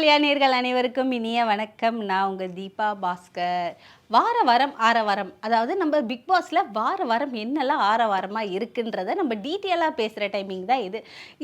ஹிமாலயா நேர்கள் அனைவருக்கும் இனிய வணக்கம். நான் உங்கள் தீபா பாஸ்கர். வார வாரம் ஆர வாரம் அதாவது நம்ம பிக் பாஸில் வார வாரம் என்னெல்லாம் ஆர வாரமாக இருக்குன்றத நம்ம டீட்டெயிலாக பேசுகிற டைமிங் தான் இது.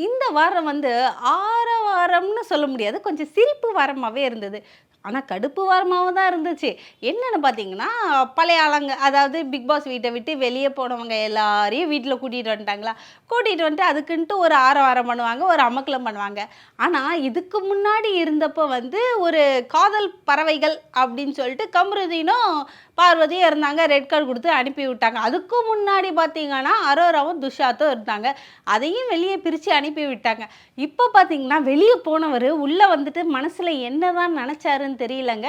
இந்த வாரம் வந்து ஆர வாரம்னு சொல்ல முடியாது. கொஞ்சம் சிரிப்பு வாரமாகவே இருந்தது. ஆனால் கடுப்பு வாரமாகவும் தான் இருந்துச்சு. என்னென்னு பார்த்தீங்கன்னா பழைய ஆளுங்க அதாவது பிக் பாஸ் வீட்டை விட்டு வெளியே போனவங்க எல்லாரையும் வீட்டில் கூட்டிகிட்டு வந்துட்டாங்களா? கூட்டிகிட்டு வந்துட்டு அதுக்குன்ட்டு ஒரு ஆரவாரம் பண்ணுவாங்க ஒரு அமக்கலம் பண்ணுவாங்க. ஆனால் இதுக்கு முன்னாடி இருந்தப்போ வந்து ஒரு காதல் பறவைகள் அப்படின்னு சொல்லிட்டு கம்ருதீனும் பார்வதியும் இருந்தாங்க ரெட் கார்டு கொடுத்து அனுப்பி விட்டாங்க. அதுக்கு முன்னாடி பார்த்தீங்கன்னா அரோராவும் துஷாத்தும் இருந்தாங்க. அதையும் வெளியே பிரித்து அனுப்பி விட்டாங்க. இப்போ பார்த்தீங்கன்னா வெளியே போனவர் உள்ளே வந்துட்டு மனசில் என்ன தான் நினச்சாருன்னு தெரியலங்க.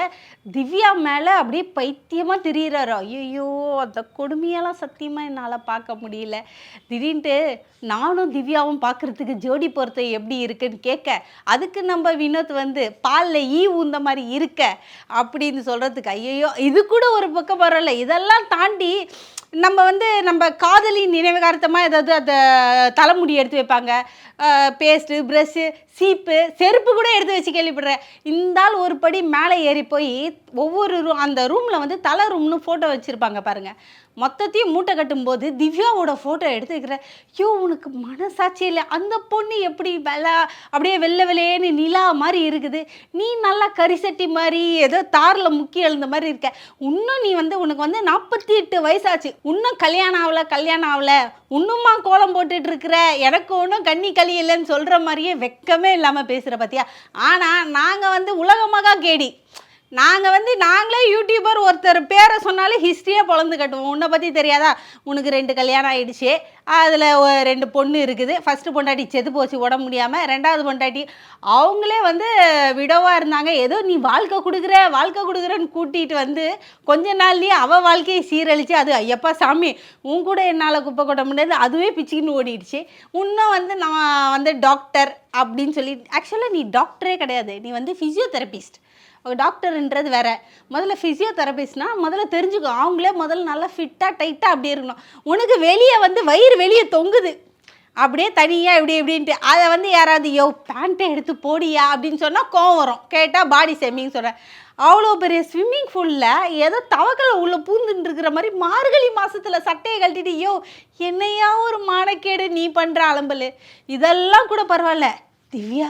திவ்யா மேலே அப்படியே பைத்தியமாக திரியிறாரு. ஐயோ அந்த கொடுமையெல்லாம் சத்தியமாக என்னால் பார்க்க முடியல. திடீர்னுட்டு நானும் திவ்யாவும் பார்க்குறதுக்கு ஜோடி பொறுத்த எப்படி இருக்குன்னு கேட்க அதுக்கு நம்ம வினோத் வந்து பாலில் ஈ ஊந்த மாதிரி இருக்க அப்படின்னு சொல்கிறதுக்கு ஐயோ இது கூட ஒரு பக்கம் பரவாயில்ல இதெல்லாம் தாண்டி நம்ம வந்து நம்ம காதலி நினைவுகார்த்தமாக ஏதாவது அந்த தலைமுடி எடுத்து வைப்பாங்க. பேஸ்ட்டு ப்ரெஷ்ஷு சீப்பு செருப்பு கூட எடுத்து வச்சு கேள்விப்படுறேன். இந்தால் ஒரு படி மேலே ஏறி போய் ஒவ்வொரு ரூ அந்த ரூமில் வந்து தலை ரூம்னு ஃபோட்டோ வச்சுருப்பாங்க பாருங்கள் மொத்தத்தையும் மூட்டை கட்டும்போது திவ்யாவோட ஃபோட்டோ எடுத்துக்கிற வைக்கிறேன் ஐயோ உனக்கு மனசாட்சி இல்லை. அந்த பொண்ணு எப்படி வெள்ளா அப்படியே வெள்ளை வெள்ளையேன்னு நிலா மாதிரி இருக்குது. நீ நல்லா கரிசட்டி மாதிரி ஏதோ தாரில் முக்கி எழுந்த மாதிரி இருக்க. இன்னும் நீ வந்து உனக்கு வந்து நாற்பத்தி எட்டு வயசாச்சு. இன்னும் கல்யாணம் ஆகல கல்யாணம் ஆகல இன்னுமா கோலம் போட்டுட்டு இருக்கிற? எனக்கு ஒன்றும் கண்ணி களி இல்லைன்னு சொல்கிற மாதிரியே வெக்கமே இல்லாமல் பேசுகிற பார்த்தியா ஆனால் நாங்கள் வந்து உலகமாக கேடி. நாங்கள் வந்து நாங்களே யூடியூபர் ஒருத்தர் பேரை சொன்னாலே ஹிஸ்ட்ரியாக பொழந்து கட்டுவோம். உன்னை பற்றி தெரியாதா? உனக்கு ரெண்டு கல்யாணம் ஆயிடுச்சு. அதில் ரெண்டு பொண்ணு இருக்குது. ஃபஸ்ட்டு பொண்டாட்டி செத்து போச்சு உடம்பு முடியாமல் ரெண்டாவது பொண்டாட்டி அவங்களே வந்து விடவாக இருந்தாங்க. ஏதோ நீ வாழ்க்கை கொடுக்குற வாழ்க்கை கொடுக்குறன்னு கூட்டிகிட்டு வந்து கொஞ்ச நாள்லேயே அவள் வாழ்க்கையை சீரழித்து அது ஐயப்பா சாமி உன் கூட என்னால் குப்பை கொட்ட முடியாது. அதுவே பிச்சுக்கின்னு ஓடிடுச்சு. இன்னும் வந்து நான் வந்து டாக்டர் அப்படின்னு சொல்லி ஆக்சுவலாக நீ டாக்டரே கிடையாது. நீ வந்து ஃபிசியோதெரபிஸ்ட் டாக்டர்ன்றது வேற. முதல்ல ஃபிசியோதெரபிஸ்ட்னா முதல்ல தெரிஞ்சுக்கோ. அவங்களே முதல்ல நல்லா ஃபிட்டாக டைட்டாக அப்படி இருக்கணும். உனக்கு வெளியே வந்து வயிறு வெளியே தொங்குது. அப்படியே தனியாக இப்படி இப்படின்ட்டு. அதை வந்து யாராவது யோ பேண்ட்டை எடுத்து போடியா? அப்படின்னு சொன்னால் கோவம் வரும். கேட்டால் பாடி ஸ்விம்மிங் சொல்கிறேன் அவ்வளோ பெரிய ஸ்விம்மிங் பூலில் ஏதோ தவக்கலை உள்ளே பூந்துட்டு இருக்கிற மாதிரி மார்கழி மாதத்தில் சட்டையை கழட்டிட்டு யோ என்னையா ஒரு மானக்கேடு நீ பண்ணுற அலம்பல்? இதெல்லாம் கூட பரவாயில்ல. திவ்யா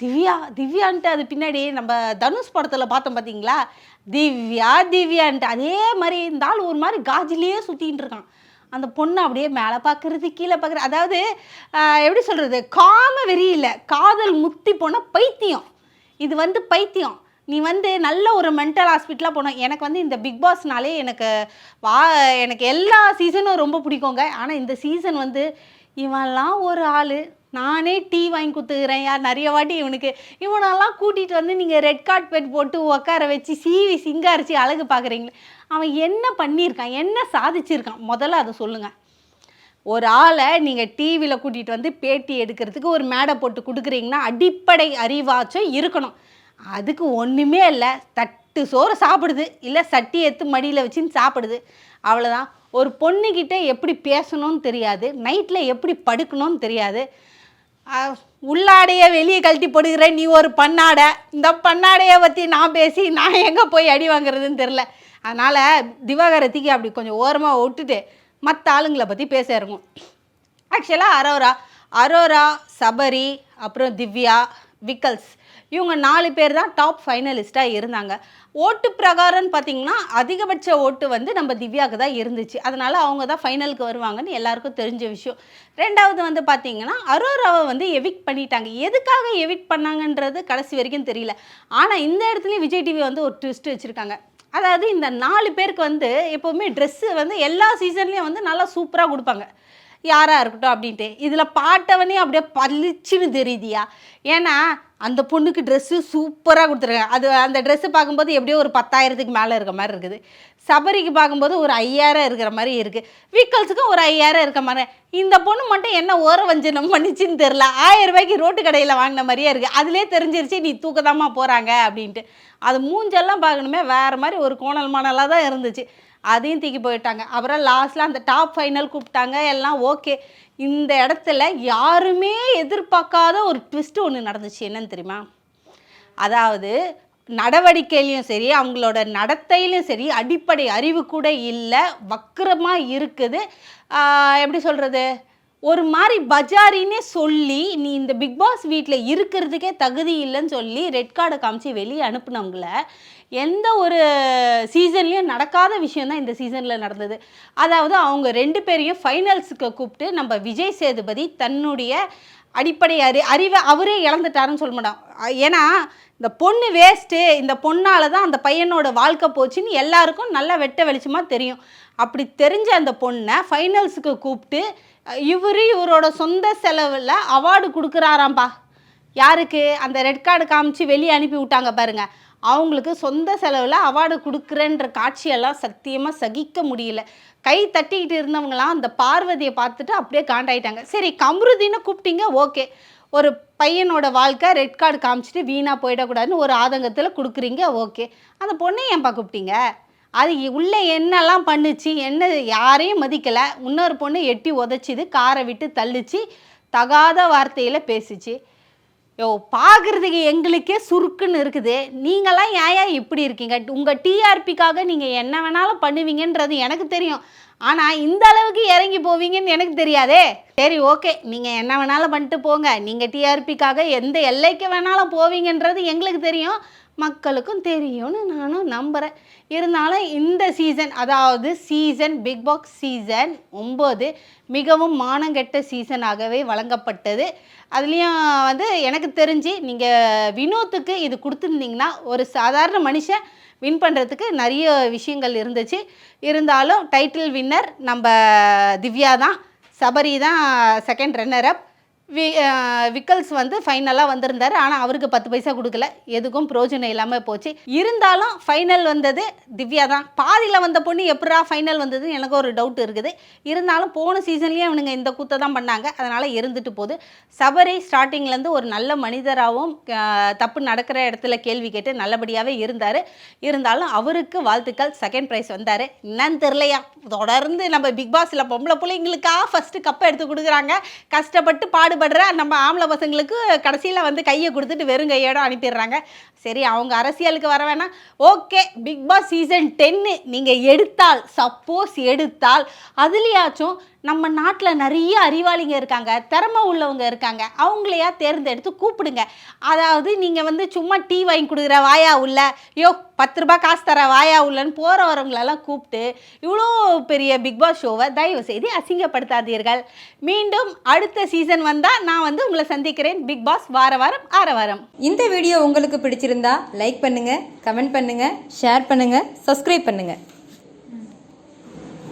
திவ்யா திவ்யான்ட்டு அது பின்னாடி நம்ம தனுஷ் படத்தில் பார்த்தோம் பார்த்தீங்களா திவ்யா திவ்யான்ட்டு. அதே மாதிரி இந்த ஆள் ஒரு மாதிரி காஜிலேயே சுற்றின்னு இருக்கான். அந்த பொண்ணு அப்படியே மேலே பார்க்குறது கீழே பார்க்குறது அதாவது எப்படி சொல்கிறது காம வெறி இல்லை காதல் முத்தி போன பைத்தியம். இது வந்து பைத்தியம். நீ வந்து நல்ல ஒரு மென்டல் ஹாஸ்பிட்டலாக போனோம் எனக்கு வந்து இந்த பிக் பாஸ்னாலே எனக்கு வா எனக்கு எல்லா சீசனும் ரொம்ப பிடிக்குங்க. ஆனால் இந்த சீசன் வந்து இவன்லாம் ஒரு ஆள். நானே டீ வாங்கி கொடுத்துக்கிறேன் யார் நிறைய வாட்டி இவனுக்கு இவனெல்லாம் கூட்டிகிட்டு வந்து நீங்கள் ரெட் கார்பெட் போட்டு உட்கார வச்சு சீவி சிங்காரிச்சு அழகு பார்க்குறீங்களே. அவன் என்ன பண்ணியிருக்கான்? என்ன சாதிச்சிருக்கான்? முதல்ல அதை சொல்லுங்கள் ஒரு ஆளை நீங்கள் டிவியில் கூட்டிகிட்டு வந்து பேட்டி எடுக்கிறதுக்கு ஒரு மேடை போட்டு கொடுக்குறீங்கன்னா அடிப்படை அறிவாச்சும் இருக்கணும். அதுக்கு ஒன்றுமே இல்லை. தட்டு சோறு சாப்பிடுது. இல்லை சட்டி எடுத்து மடியில் வச்சுன்னு சாப்பிடுது. அவ்வளோதான் ஒரு பொண்ணுக்கிட்ட எப்படி பேசணும்னு தெரியாது. நைட்டில் எப்படி படுக்கணும்னு தெரியாது. உள்ளாடைய வெளியே கழட்டி போடுகிற நீ ஒரு பண்ணாடை. இந்த பண்ணாடையை பற்றி நான் பேசி நான் எங்கே போய் அடி வாங்குறதுன்னு தெரில அதனால் திவாகரத்திக்கு அப்படி கொஞ்சம் ஓரமாக விட்டுட்டு மற்ற ஆளுங்களை பற்றி பேச இறங்கும் ஆக்சுவலாக அரோரா அரோரா சபரி அப்புறம் திவ்யா விக்கல்ஸ். இவங்க நாலு பேர் தான் டாப் ஃபைனலிஸ்ட்டாக இருந்தாங்க. ஓட்டு பிரகாரம்னு பார்த்தீங்கன்னா அதிகபட்ச ஓட்டு வந்து நம்ம திவ்யாவுக்கு தான் இருந்துச்சு. அதனால் அவங்க தான் ஃபைனலுக்கு வருவாங்கன்னு எல்லாருக்கும் தெரிஞ்ச விஷயம். ரெண்டாவது வந்து பார்த்தீங்கன்னா அரோராவை வந்து எவிக்ட் பண்ணிட்டாங்க. எதுக்காக எவிக்ட் பண்ணாங்கன்றது கடைசி வரைக்கும் தெரியல. ஆனால் இந்த இடத்துலையும் விஜய் டிவி வந்து ஒரு ட்விஸ்ட் வச்சுருக்காங்க. அதாவது இந்த நாலு பேருக்கு வந்து எப்போவுமே ட்ரெஸ்ஸு வந்து எல்லா சீசன்லேயும் வந்து நல்லா சூப்பராக கொடுப்பாங்க. யாராக இருக்கட்டும் அப்படின்ட்டு. இதில் பாட்டவனே அப்படியே பளிச்சுன்னு தெரியுதியா. ஏன்னா அந்த பொண்ணுக்கு ட்ரெஸ்ஸு சூப்பராக கொடுத்துருக்காங்க. அது அந்த ட்ரெஸ்ஸு பார்க்கும்போது எப்படியோ ஒரு பத்தாயிரத்துக்கு மேலே இருக்க மாதிரி இருக்குது. சபரிக்கு பார்க்கும்போது ஒரு ஐயாயிரம் இருக்கிற மாதிரி இருக்குது வீக்கல்ஸுக்கும் ஒரு ஐயாயிரம் இருக்க மாதிரி. இந்த பொண்ணு மட்டும் என்ன ஓர வஞ்சனம் பண்ணிச்சுன்னு தெரில ஆயிரம் ரூபாய்க்கு ரோட்டு கடையில் வாங்கின மாதிரியே இருக்குது அதிலே தெரிஞ்சிருச்சு நீ தூக்கதாம்மா போகிறாங்க அப்படின்ட்டு. அது மூஞ்செல்லாம் பார்க்கணுமே வேறு மாதிரி ஒரு கோணல் மாணலாக தான் இருந்துச்சு. அதையும் தூக்கி போயிட்டாங்க. அப்புறம் லாஸ்ட்டில் அந்த டாப் ஃபைனல் கூப்பிட்டாங்க. எல்லாம் ஓகே இந்த இடத்துல யாருமே எதிர்பார்க்காத ஒரு ட்விஸ்ட் ஒன்று நடந்துச்சு. என்னன்னு தெரியுமா? அதாவது நடவடிக்கையிலையும் சரி அவங்களோட நடத்தையிலையும் சரி அடிப்படை அறிவு கூட இல்லை வக்கரமாக இருக்குது. எப்படி சொல்கிறது ஒரு மாதிரி பஜாரின்னே சொல்லி நீ இந்த பிக் பாஸ் வீட்டில் இருக்கிறதுக்கே தகுதி இல்லைன்னு சொல்லி ரெட் கார்டை காமிச்சு வெளியே அனுப்புனவங்கள எந்த ஒரு சீசன்லேயும் நடக்காத விஷயந்தான் இந்த சீசனில் நடந்தது. அதாவது அவங்க ரெண்டு பேரையும் ஃபைனல்ஸுக்கு கூப்பிட்டு நம்ம விஜய் சேதுபதி தன்னுடைய அடிப்படை அறி அறிவை அவரே இழந்துட்டாருன்னு சொல்ல மாட்டோம் ஏன்னா இந்த பொண்ணு வேஸ்ட்டு இந்த பொண்ணால் தான் அந்த பையனோட வாழ்க்கை போச்சுன்னு எல்லாருக்கும் நல்லா வெட்ட வெளிச்சமாக தெரியும். அப்படி தெரிஞ்ச அந்த பொண்ணை ஃபைனல்ஸுக்கு கூப்பிட்டு இவர் இவரோட சொந்த செலவில் அவார்டு கொடுக்குறாராம்பா. யாருக்கு? அந்த ரெட் கார்டு காமிச்சு வெளியே அனுப்பி விட்டாங்க பாருங்க. அவங்களுக்கு சொந்த செலவில் அவார்டு கொடுக்குறேன்ற காட்சியெல்லாம் சத்தியமாக சகிக்க முடியல. கை தட்டிக்கிட்டு இருந்தவங்களாம் அந்த பார்வதியை பார்த்துட்டு அப்படியே காண்டாயிட்டாங்க. சரி கம்ருதின்னு கூப்பிட்டீங்க ஓகே. ஒரு பையனோட வாழ்க்கை ரெட் கார்டு காமிச்சிட்டு வீணாக போயிடக்கூடாதுன்னு ஒரு ஆதங்கத்தில் கொடுக்குறீங்க ஓகே. அந்த பொண்ணை ஏன்பா கூப்பிட்டீங்க? அது உள்ளே என்னெல்லாம் பண்ணுச்சு என்ன யாரையும் மதிக்கலை இன்னொரு பொண்ணு எட்டி உதச்சிது காரை விட்டு தள்ளிச்சு தகாத வார்த்தையில் பேசிச்சு. யோ பார்க்குறதுக்கு எங்களுக்கே சுருக்குன்னு இருக்குது. நீங்களாம் ஏன் இப்படி இருக்கீங்க? உங்கள் டிஆர்பிக்காக நீங்கள் என்ன வேணாலும் பண்ணுவீங்கன்றது எனக்கு தெரியும். ஆனால் இந்த அளவுக்கு இறங்கி போவீங்கன்னு எனக்கு தெரியாதே. சரி ஓகே. நீங்கள் என்ன வேணாலும் பண்ணிட்டு போங்க. நீங்கள் டிஆர்பிக்காக எந்த எல்லைக்கு வேணாலும் போவீங்கன்றது எங்களுக்கு தெரியும். மக்களுக்கும் தெரியும்னு நானும் நம்புகிறேன் இருந்தாலும் இந்த சீசன் அதாவது சீசன் பிக் பாக்ஸ் சீசன் ஒம்பது மிகவும் மானங்கெட்ட சீசனாகவே வழங்கப்பட்டது. அதுலேயும் வந்து எனக்கு தெரிஞ்சு நீங்கள் வினோத்துக்கு இது கொடுத்துருந்தீங்கன்னா ஒரு சாதாரண மனுஷன் வின் பண்ணுறதுக்கு நிறைய விஷயங்கள் இருந்துச்சு. இருந்தாலும் டைட்டில் வின்னர் நம்ம திவ்யா தான். சபரி தான் செகண்ட் ரன்னர் அப் வி விக்கல்ஸ் வந்து ஃபைனலாக வந்திருந்தார். ஆனால் அவருக்கு பத்து பைசா கொடுக்கல. எதுக்கும் பிரோஜனம் இல்லாமல் போச்சு. இருந்தாலும் ஃபைனல் வந்தது திவ்யா தான். பாதியில் வந்த பொண்ணு எப்படா ஃபைனல் வந்ததுன்னு எனக்கு ஒரு டவுட் இருக்குது. இருந்தாலும் போன சீசன்லேயே அவனுங்க இந்த கூத்தை தான் பண்ணாங்க. அதனால் இருந்துட்டு போகுது. சபரி ஸ்டார்டிங்லேருந்து ஒரு நல்ல மனிதராகவும் தப்பு நடக்கிற இடத்துல கேள்வி கேட்டு நல்லபடியாகவே இருந்தார். இருந்தாலும் அவருக்கு வாழ்த்துக்கள். செகண்ட் ப்ரைஸ் வந்தார். என்னன்னு தெரிலையா தொடர்ந்து நம்ம பிக் பாஸில் பொம்பளை பிள்ளைங்களுக்காக ஃபஸ்ட்டு கப்பை எடுத்து கொடுக்குறாங்க. கஷ்டப்பட்டு பாடு பாடுபடுற நம்ம ஆம்பளை பசங்களுக்கு கடைசியில் வந்து கையை கொடுத்துட்டு வெறும் கையோட அனுப்பிடுறாங்க. சரி அவங்க அரசியலுக்கு வர வேணாம். ஓகே பிக் பாஸ் சீசன் டென்னு நீங்கள் எடுத்தால் சப்போஸ் எடுத்தால் அதுலேயாச்சும் நம்ம நாட்டில் நிறைய அறிவாளிங்க இருக்காங்க திறமை உள்ளவங்க இருக்காங்க. அவங்களையா தேர்ந்தெடுத்து கூப்பிடுங்க. அதாவது நீங்கள் வந்து சும்மா டீ வாங்கி கொடுக்குற வாயா உள்ள யோ பத்து ரூபாய் காசு தர வாயா உள்ளன்னு போகிற வரவங்களெல்லாம் கூப்பிட்டு இவ்வளோ பெரிய பிக் பாஸ் ஷோவை தயவு செய்து அசிங்கப்படுத்தாதீர்கள். மீண்டும் அடுத்த சீசன் வந்தால் நான் வந்து உங்களை சந்திக்கிறேன். பிக் பாஸ் வார வாரம் ஆற வாரம். இந்த வீடியோ உங்களுக்கு பிடிச்சிருந்தா லைக் பண்ணுங்கள் கமெண்ட் பண்ணுங்கள் ஷேர் பண்ணுங்கள் சப்ஸ்கிரைப் பண்ணுங்கள்